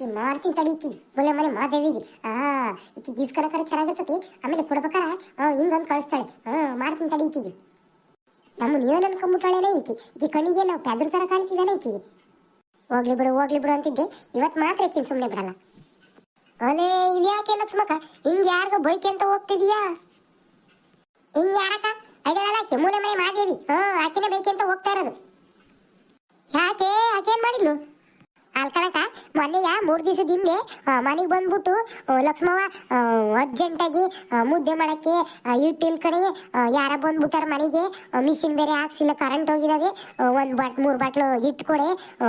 ಈಕಿ ಮಾಡ್ತೀನಿ ತಡಿ ಈಕಿ ಮೊಲೆ ಮನೆ ಮಾದೇವಿಗೆ ಆ ಈಕಿ ಗೀಸ್ಕರಕರ ಚೆನ್ನಾಗಿರ್ತತಿ. ಆಮೇಲೆ ಕೊಡ್ಬೇಕಾರ ಹಿಂಗಂದು ಕಳಿಸ್ತಾಳೆ. ಹ್ಮ್, ಮಾಡ್ತೀನಿ ತಡಿ ನಮ್ಮನ್ನ ಏನು ಅನ್ಕೊಂಬಿಟ್ಟಾಳೇನೆ ಈಕಿ ಈಕಿ ಕಣ್ಣಿಗೆ ನಾವು ಪೆದ್ರ ತರ ಕಾಣ್ತಿದ್ದಾನೆ ಹೋಗ್ಲಿ ಬಿಡು ಹೋಗ್ಲಿ ಬಿಡು ಅಂತಿದ್ದೆ. ಇವತ್ತು ಮಾತ್ರ ಈಕಿನ ಸುಮ್ಮನೆ ಬಿಡಲ್ಲ. ಅಲೇ ಇದ್ಯಾಕೆ ಲಕ್ಷ್ಮಕ್ಕ? ಹಿಂಗ್ ಯಾರಿಗ ಬೈಕ್ ಅಂತ ಹೋಗ್ತಿದೀಯಾ? ಹಿಂಗ್ ಯಾರಕ್ಕ? ಐದಳಲ್ಲ ಮೂಲೆ ಮನೆ ಮಾದೇವಿ ಹಾ ಆಕಿನ ಅಂತ ಹೋಗ್ತಾ ಇರೋದು. ಯಾಕೆ? ಆಕೇನ್ ಮಾಡಿದ್ಲು? ಅಲ್ಕಣಕ ಮೊನ್ನೆಯ ಮೂರು ದಿವಸದ ಹಿಂದೆ ಮನೆಗೆ ಬಂದ್ಬಿಟ್ಟು ಲಕ್ಷ್ಮವ್ವ ಅರ್ಜೆಂಟಾಗಿ ಮುದ್ದೆ ಮಾಡಕ್ಕೆ ಇಟ್ಟಿಲ್ ಕಡೆ ಯಾರ ಬಂದ್ಬಿಟ್ಟಾರ ಮನೆಗೆ ಮಿಷಿನ್ ಬೇರೆ ಹಾಕ್ಸಿಲ್ಲ ಕರೆಂಟ್ ಹೋಗಿದಾವೆ ಒಂದು ಬಟ್, ಮೂರು ಬಾಟ್ಲು ಇಟ್ಟು ಕೊಡೆ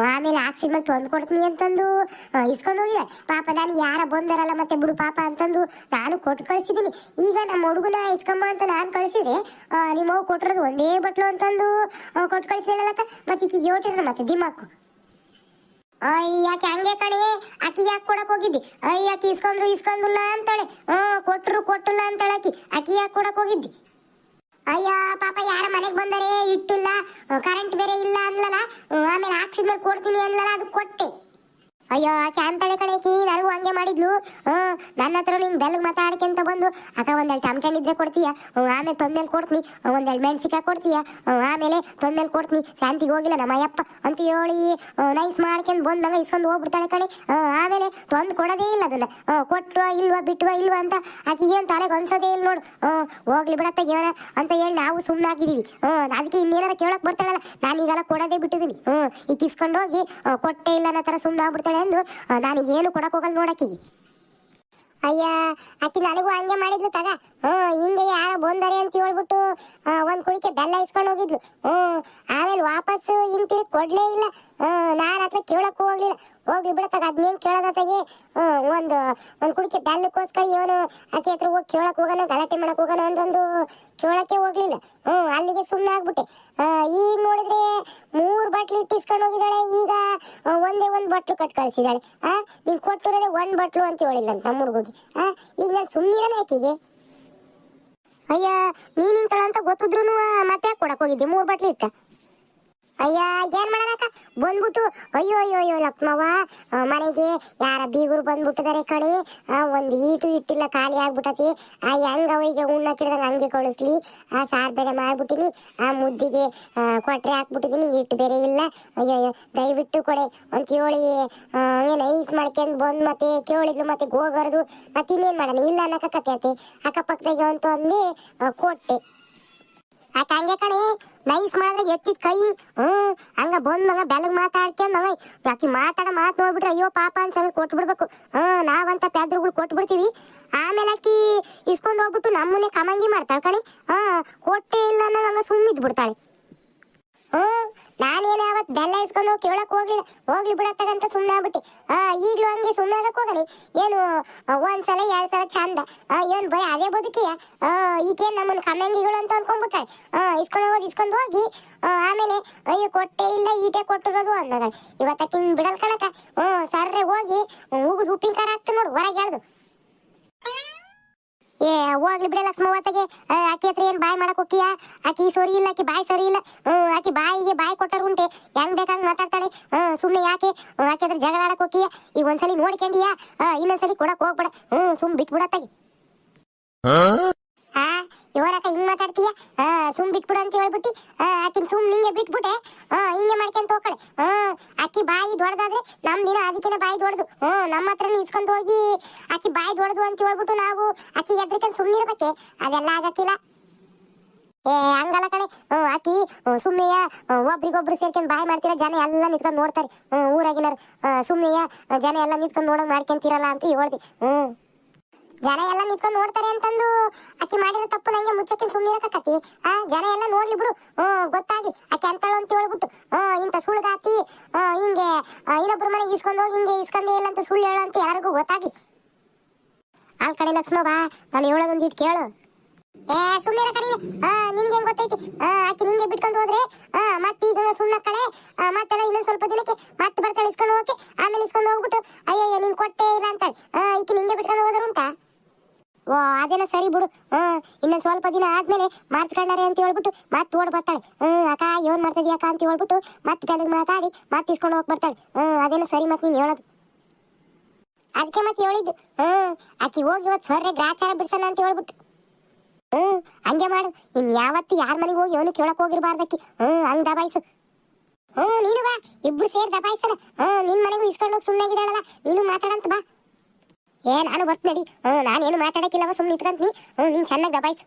ಆಮೇಲೆ ಹಾಕ್ಸಿದ್ಮೇಲೆ ತಂದು ಕೊಡ್ತೀನಿ ಅಂತಂದು ಇಸ್ಕೊಂಡು ಹೋಗಿದ್ದಾರೆ ಪಾಪ ನಾನು ಯಾರ ಬಂದಾರಲ್ಲ ಮತ್ತೆ ಬಿಡು ಪಾಪ ಅಂತಂದು ನಾನು ಕೊಟ್ಟು ಕಳಿಸಿದ್ದೀನಿ ಈಗ ನಮ್ಮ ಹುಡುಗನ ಇಸ್ಕೊಂಬ ಅಂತ ನಾನು ಕಳಿಸಿದ್ರೆ ನಿಮ್ಮ ಕೊಟ್ಟಿರೋದು ಒಂದೇ ಬಟ್ಲು ಅಂತಂದು ಕೊಟ್ಟು ಕಳಿಸಿಲ್ಲ ಮತ್ತೆ ಈಗ ಮತ್ತೆ ದಿಮಾಕು. ಯಾಕೆ ಹಂಗೆ ಕಣಿ? ಆಕಿ ಯಾಕೆ ಕೊಡಕ್ ಹೋಗಿದ್ದಿ? ಅಯ್ಯ, ಆಕಿ ಇಸ್ಕೊಂಡ್ರು ಇಸ್ಕೊಂದಿಲ್ಲ ಅಂತಾಳೆ. ಹ್ಮ್ ಕೊಟ್ರು ಕೊಟ್ಟಿಲ್ಲ ಅಂತಾಳೆ ಆಕಿ. ಆಕಿ ಯಾಕೆ ಕೊಡಕ್ ಹೋಗಿದ್ದಿ? ಅಯ್ಯ, ಪಾಪ ಯಾರ ಮನೆಗೆ ಬಂದರೆ? ಇಟ್ಟಿಲ್ಲ. ಕರೆಂಟ್ ಬೇರೆ ಇಲ್ಲ ಅಂದ್ಲಲ್ಲ. ಆಮೇಲೆ ಹಾಕ್ಸಿದ್ಮೇಲೆ ಕೊಡ್ತೀನಿ ಅಂದ್ಲಲ್ಲ, ಅದು ಕೊಟ್ಟೆ. ಅಯ್ಯೋ ಆಕೆ ಅಂತಾಳೆ ಕಣಕಿ ನನಗೂ ಹಂಗೆ ಮಾಡಿದ್ಲು. ಹ್ಮ್ ನನ್ನ ಹತ್ರ ನೀನು ಬೆಲ್ಲಗೆ ಮಾತಾಡ್ಕೊಂತ ಬಂದು, ಅಕ್ಕ ಒಂದೆರಡು ಟಮಟೆ ಇದ್ರೆ ಕೊಡ್ತೀಯ? ಆಮೇಲೆ ತೊಂದ್ಮೇಲೆ ಕೊಡ್ತೀನಿ. ಒಂದೆರಡು ಮೆಣಸಿಕಾಯಿ ಕೊಡ್ತೀಯ? ಆಮೇಲೆ ತೊಂದ್ಮೇಲೆ ಕೊಡ್ತೀನಿ. ಶಾಂತಿಗೆ ಹೋಗಿಲ್ಲ ನಮ್ಮ ಅಯ್ಯಪ್ಪ ಅಂತ ಹೇಳಿ ನೈಸ್ ಮಾಡ್ಕೊಂಡು ಬಂದಂಗ ಇಸ್ಕೊಂಡು ಹೋಗ್ಬಿಡ್ತಾಳೆ ಕಣೆ. ಆಮೇಲೆ ತೊಂದು ಕೊಡೋದೇ ಇಲ್ಲ ಅದನ್ನ. ಕೊಟ್ಟು ಇಲ್ವ, ಬಿಟ್ವಾ ಇಲ್ವಾ ಅಂತ ಆಕಿ ಏನ್ ತಲೆಗೆ ಅನ್ಸೋದೇ ಇಲ್ಲ ನೋಡು. ಹೋಗ್ಲಿ ಬಿಡತ್ತ ಏನ ಅಂತ ಹೇಳಿ ನಾವು ಸುಮ್ಮನಾಗಿದ್ದೀವಿ ಹ್ಮ್ ಅದಕ್ಕೆ ಇನ್ನೇನಾರ ಕೇಳಕ್ ಬರ್ತಾಳಲ್ಲ. ನಾನು ಈಗೆಲ್ಲ ಕೊಡೋದೇ ಬಿಟ್ಟಿದ್ದೀನಿ. ಹ್ಮ್ ಈಗ ಇಸ್ಕೊಂಡು ಹೋಗಿ ಕೊಟ್ಟೆ ಇಲ್ಲ ಅನ್ನೋ ಥರ ಸುಮ್ಮನೆ ಆಗ್ಬಿಡ್ತಾಳೆ ಎಂದು ನಾನು ಏನು ಕೊಡಕ್ ಹೋಗಲ್ ನೋಡಕ್ಕಿ ಅಯ್ಯ, ಅಕ್ಕಿ ನನಗೂ ಹಂಗೆ ಮಾಡಿದ್ಲು ತಗ. ಹ್ಮ್ ಹಿಂಗೆ ಯಾರೋ ಬಂದರೆ ಅಂತ ಹೇಳ್ಬಿಟ್ಟು ಒಂದು ಕುಳಿಕೆ ಬೆಲ್ಲ ಇಸ್ಕೊಂಡು ಹೋಗಿದ್ಲು. ಹ್ಮ್ ಆಮೇಲೆ ವಾಪಸ್ ಹಿಂತಿರುಗಿ ಕೊಡ್ಲೇ ಇಲ್ಲ. ನಾನು ಹತ್ರ ಕೇಳಕ್ಕೂ ಹೋಗ್ಲಿಲ್ಲ. ಹೋಗ್ಲಿ ಬಿಡತ್ತಾಗ ಅದ್ನೇನ್ ಕೇಳೋದತ್ತಾಗೆ ಒಂದು, ಒಂದ್ ಕುಡಿಕೆ ಬೆಲ್ಲಕ್ಕೋಸ್ಕರ ಇವನು ಆಕೆ ಹತ್ರ ಹೋಗಿ ಕೇಳಕ್ ಹೋಗೋಣ ಗಲಾಟೆ ಮಾಡಕ್ ಹೋಗೋಣ ಅಂತಂದು ಕೇಳಕ್ಕೆ ಹೋಗ್ಲಿಲ್ಲ. ಹ್ಮ್, ಅಲ್ಲಿಗೆ ಸುಮ್ಮನೆ ಆಗ್ಬಿಟ್ಟೆ. ಈಗ ನೋಡಿದ್ರೆ ಮೂರ್ ಬಾಟ್ಲು ಇಟ್ಟಿಸ್ಕೊಂಡು ಹೋಗಿದ್ದಾಳೆ, ಈಗ ಒಂದೇ ಒಂದು ಬಟ್ಲು ಕಟ್ ಕಳ್ಸಿದಾಳೆ ಆ, ನೀನ್ ಕೊಟ್ಟಿರೋದೇ ಒಂದ್ ಬಟ್ಲು ಅಂತ ಹೇಳಿಲ್ಲ ನಮ್ಮ ಹುಡುಗಿಗೆ ಆ, ಈಗ ನಾನು ಸುಮ್ಮನೆ ಆಕೆಗೆ? ಅಯ್ಯ, ನೀನ್ ಅಂತ ಗೊತ್ತಿದ್ರು ಮತ್ತೆ ಕೊಡಕ್ ಹೋಗಿದ್ದೆ? ಮೂರ್ ಬಾಟ್ಲು ಇಟ್ಟ? ಅಯ್ಯ ಏನ್ ಮಾಡೋದಕ್ಕ? ಬಂದ್ಬಿಟ್ಟು ಅಯ್ಯೋ ಅಯ್ಯೋ ಅಯ್ಯೋ ಲಕ್ಷ್ಮವ್ವ ಮನೆಗೆ ಯಾರ ಬೀಗರು ಬಂದ್ಬಿಟ್ಟಿದಾರೆ ಆ, ಒಂದು ಈಟು ಇಟ್ಟಿಲ್ಲ ಖಾಲಿ ಆಗ್ಬಿಟ್ಟತಿ. ಆ ಹೆಂಗ ಈಗ ಉಣ್ಣಕ್ಕಿಡ್ದಂಗೆ ಹಂಗೆ ಕಳಿಸ್ಲಿ? ಆ ಸಾರ್ ಬೇರೆ ಮಾಡ್ಬಿಟ್ಟಿನಿ. ಆ ಮುದ್ದಿಗೆ ಕೊಟ್ರೆ ಹಾಕ್ಬಿಟ್ಟಿದೀನಿ ಹಿಟ್ಟು ಬೇರೆ ಇಲ್ಲ. ಅಯ್ಯೋ ಅಯ್ಯೋ ದಯವಿಟ್ಟು ಕೊಡೆ. ಅಂತ ಕೇಳಿ ಹಂಗೆ ನೈಸ್ ಮಾಡ್ಕೊಂಡು ಬಂದು ಮತ್ತೆ ಕೇಳಿದ್ಲು ಮತ್ತೆ ಹೋಗರ್ದು ಮತ್ತೆ ಇನ್ನೇನ್ ಮಾಡೋಣ? ಇಲ್ಲ ಆತೆ ಅಕ್ಕಪಕ್ಕದಾಗ ಅಂತ ಅಂದು ಕೊಟ್ಟೆ. ಆಕ ಹಂಗೆ ಕಣೆ ನೈಸ್ ಮಾಡಿದ್ರೆ ಎತ್ತಿದ ಕೈ. ಹ್ಮ್, ಹಂಗ ಬಂದಂಗ ಬೆಳಗ್ ಮಾತಾಡ್ಕೊಂಡ್ ಯಾಕೆ ಮಾತಾಡ ಮಾತ್ ನೋಡ್ಬಿಟ್ರೆ ಅಯ್ಯೋ ಪಾಪ ಅನ್ಸಂಗ ಕೊಟ್ಟು ಬಿಡ್ಬೇಕು. ಹ್ಮ್, ನಾವಂತ ಪ್ಯಾದ್ರುಗಳು ಕೊಟ್ಬಿಡ್ತೀವಿ ಆಮೇಲೆ ಆಕಿ ಇಸ್ಕೊಂಡ್ ಹೋಗ್ಬಿಟ್ಟು ನಮ್ಮನ್ನೇ ಕಮಂಗಿ ಮಾಡ್ತಾಳೆ ಕಣೆ. ಹಾ ಕೊಟ್ಟೆ ಇಲ್ಲ ಅನ್ನೋ ಹಂಗ ಸುಮ್ಮಿದ್ ಬಿಡ್ತಾಳೆ. ನಾನೇನು ಆವತ್ ಬೆಲ್ಲ ಇಸ್ಕೊಂಡು ಕೇಳಕ್ ಹೋಗ್ಲಿಲ್ಲ ಹೋಗ್ಲಿ ಬಿಡತ್ತಾಗಂತ ಸುಮ್ಮನೆ ಆಗ್ಬಿಟ್ಟಿ. ಆ, ಈಗ್ಲೂ ಹಂಗೆ ಸುಮ್ಮನೆ ಆಗಕ್ ಹೋಗಲಿ? ಏನು ಒಂದ್ಸಲ, ಎರಡ್ ಸಲ ಚಂದ ಏನ್ ಬರೀ ಅದೇ ಬದುಕಿಯ? ಈಗೇನ್ ನಮ್ಮನ್ನ ಕಮ್ಮಂಗಿಗಳು ಅಂತ ಅನ್ಕೊಂಡ್ಬಿಟ್ಟಾಳೆ? ಇಸ್ಕೊಂಡು ಹೋಗಿ ಇಸ್ಕೊಂಡು ಹೋಗಿ ಆಮೇಲೆ, ಅಯ್ಯೋ, ಕೊಟ್ಟೆ ಇಲ್ಲ, ಈಟೆ ಕೊಟ್ಟಿರೋದು ಅಂದಾಗ ಇವತ್ತಕ್ಕಿನ್ ಬಿಡಲ್ ಕಣಕ ಹ್ಮ್, ಸರ್ರೆ, ಹೋಗಿ, ಉಗಿದು ಉಪ್ಪಿನ ಖಾರ ಹಾಕ್ತು ನೋಡು, ಹೊರಗೆ ಹೇಳ್ದು ಏ ಹೋಗ್ಲಿ ಬಿಡ ಲಕ್ಷ್ಮವತೆಗೆ ಆಕಿ ಹತ್ರ ಏನ್ ಬಾಯ್ ಮಾಡಕ್ ಹೋಗಿಯ ಆಕಿ ಸರಿ ಇಲ್ಲ ಆಕಿ ಬಾಯ್ ಸರಿ ಇಲ್ಲ. ಹ್ಮ್ ಆಕಿ ಬಾಯಿಗೆ ಬಾಯ್ ಕೊಟ್ಟರು ಉಂಟೆ. ಹೆಂಗ್ ಬೇಕಂಗ್ ಮಾತಾಡ್ತಾಳೆ. ಹ್ಮ್ ಸುಮ್ನೆ ಯಾಕೆ? ಆಕಿ ಹತ್ರ ಜಗಳ ಆಡಕ್ ಹೋಗಿಯ ಈಗ ಒಂದ್ಸಲಿ ನೋಡ್ಕೊಂಡಿಯ? ಇನ್ನೊಂದ್ಸಲಿ ಕೊಡಕ್ ಹೋಗ್ಬೇಡ. ಹ್ಮ್ ಸುಮ್ ಬಿಟ್ಬಿಡತ್ತಾಗಿ ಹಾ? ಇವರಕ್ಕ ಹಿಂಗ್ ಮಾತಾಡ್ತೀಯ? ಆ, ಸುಮ್ ಬಿಟ್ಬಿಡು ಅಂತ ಹೇಳ್ಬಿಟ್ಟು ಆಕಿನ್ ಸುಮ್ ನಿಂಗೆ ಬಿಟ್ಬಿಟ್ಟೆ. ಹಿಂಗೆ ಮಾಡ್ಕೊಂತ ಹೋಗ್ಕಳೆ ಆಕಿ ಬಾಯಿ ದೊಡ್ಡದಾದ್ರೆ ನಮ್ ದಿನ ಅದಕ್ಕಿನ ಬಾಯಿ ದೊಡ್ಡದು ಹ್ಮ್ ನಮ್ಮ ಹತ್ರ ಇಸ್ಕೊಂಡ್ ಹೋಗಿ ಅಕ್ಕಿ ಬಾಯಿ ದೊಡ್ಡದು ಅಂತ ಹೇಳ್ಬಿಟ್ಟು ನಾವು ಅಕ್ಕಿ ಎದ್ರಿಕಂಡ್ ಸುಮ್ಮನಿರ್ಬೇಕೆ ಅದೆಲ್ಲ ಆಗಕ್ಕಿಲ್ಲ. ಏ, ಹಂಗಲ್ಲ ಕಣೆ. ಆಕಿ ಸುಮ್ಮನೆಯ ಒಬ್ರಿಗೊಬ್ರು ಸೇರ್ಕೊಂಡ್ ಬಾಯ್ ಮಾಡ್ತೀರ ಜನ ಎಲ್ಲ ನಿಂತ್ಕೊಂಡ್ ನೋಡ್ತಾರೆ. ಊರಾಗಿನ ಸುಮ್ಮನೆಯ ಜನ ಎಲ್ಲ ನಿಂತ್ಕೊಂಡ್ ನೋಡಂಗ್ ಮಾಡ್ಕೊಂತೀರಲ್ಲ ಅಂತ ಹೇಳ್ದೆ. ಹ್ಮ್. ಜನ ಎಲ್ಲ ನಿಂತ್ಕೊಂಡು ನೋಡ್ತಾರೆ ಅಂತಂದು ಆಕಿ ಮಾಡಿರೋ ತಪ್ಪು ನಂಗೆ ಮುಚ್ಚಕ್ಕೆ ಸುಮ್ಮನಿರಕತ್ತಿ ಆ, ಜನ ಎಲ್ಲ ನೋಡ್ಲಿ ಬಿಡು. ಹ್ಮ್ ಗೊತ್ತಾಗಿ ಆಕೆ ಅಂತ ಹೇಳ್ಬಿಟ್ಟು ಹ್ಮ್ ಇಂಥ ಸುಳ್ಗಾತಿ ಹಿಂಗೆ ಇನ್ನೊಬ್ಬರ ಮನೆಗೆ ಇಸ್ಕೊಂಡು ಹೋಗಿ ಹಿಂಗೆ ಇಸ್ಕೊಂಡೇ ಇಲ್ಲ ಅಂತ ಸುಳ್ಳು ಹೇಳು ಅಂತ ಯಾರಿಗೂ ಗೊತ್ತಾಗಿ ಆಲ್ ಕಡೆ ಲಕ್ಷ್ಮ ಬಾ, ನಾನು ಹೇಳೋದೊಂದು ಇಟ್ಟು ಕೇಳು. ಏ ಸುಮ್ಮನೆ ಕಡೆ ನಿನ್ಗೆ ಹೆಂಗ್ ಗೊತ್ತೈತಿ? ಆಕಿ ನಿಂಗೆ ಬಿಟ್ಕೊಂಡು ಹೋದ್ರೆ ಮತ್ತೆ ಈಗ ಸುಳ್ಳ ಕಡೆ ಮತ್ತೆಲ್ಲ ಇನ್ನೊಂದ್ ಸ್ವಲ್ಪ ದಿನಕ್ಕೆ ಮತ್ತೆ ಬರ್ತಾಳೆ ಇಸ್ಕೊಂಡು ಹೋಗಕ್ಕೆ ಆಮೇಲೆ ಇಸ್ಕೊಂಡು ಹೋಗ್ಬಿಟ್ಟು ಅಯ್ಯಯ್ಯ ನೀನ್ ಕೊಟ್ಟೆ ಇಲ್ಲ ಅಂತಾಳೆ ಆ ಈಕಿ ನಿಂಗೆ ಬಿಟ್ಕೊಂಡು ಹೋದ್ರೆ ಉಂಟಾ ಓ ಅದೆಲ್ಲ ಸರಿ ಬಿಡು ಹ್ಮ್ ಇನ್ನೊಂದ್ ಸ್ವಲ್ಪ ದಿನ ಆದ್ಮೇಲೆ ಮಾತ್ಕೊಂಡಾರೆ ಅಂತ ಹೇಳ್ಬಿಟ್ಟು ಮತ್ತೆ ಓಡ್ ಬರ್ತಾಳೆ. ಹ್ಮ್, ಅಕ್ಕ, ಏನ್ ಮಾಡ್ತಿದ್ಯಾ ಅಕ್ಕ ಅಂತ ಹೇಳ್ಬಿಟ್ಟು ಮತ್ತೆ ಬೆಳಗ್ಗೆ ಮಾತಾಡಿ ಮತ್ತೆ ಇಸ್ಕೊಂಡು ಹೋಗಿ ಬರ್ತಾಳೆ. ಹ್ಮ್, ಅದೇನು ಸರಿ ಮತ್ತೆ ನೀನ್ ಹೇಳೋದು. ಅದಕ್ಕೆ ಮತ್ತೆ ಹೇಳಿದ್ದು. ಹ್ಮ್, ಆಕಿ ಹೋಗಿ ಇವತ್ತು ಸರ್ರೆ ಗ್ರಾಚಾರ ಬಿಡ್ಸೋಣ ಅಂತ ಹೇಳ್ಬಿಟ್ಟು. ಹ್ಮ್, ಹಂಗೆ ಮಾಡು. ಇನ್ ಯಾವತ್ತು ಯಾರ ಮನೆಗೆ ಹೋಗಿ ಏನು ಕೇಳಕ್ ಹೋಗಿರ್ಬಾರ್ದಕ್ಕಿ ಹ್ಮ್, ಹಂಗ್ ದಬಾಯಿಸು. ಹ್ಮ್, ನೀನು ಬಾ. ಇಬ್ರು ಸೇರಿ ದಬಾಯಿಸಣ. ಹ್ಮ್, ನಿನ್ ಮನೆಗೂ ಇಸ್ಕೊಂಡು ಹೋಗಿ ಸುಮ್ಮನೆ ಆಗಿದ್ದಾಳಲ್ಲ. ನೀನು ಮಾತಾಡಂತ ಬಾ. ಏ, ನಾನು ಬರ್ತ್ ನಡಿ. ಹ್ಮ್, ನಾನೇನು ಮಾತಾಡಕ್ಕಿಲ್ಲವ ಸುಮ್ಮನೆ ಇಟ್ಕೊಂತೀನಿ. ಹ್ಮ್, ನೀನ್ ಚೆನ್ನಾಗಿ ದಬಾಯಿಸು.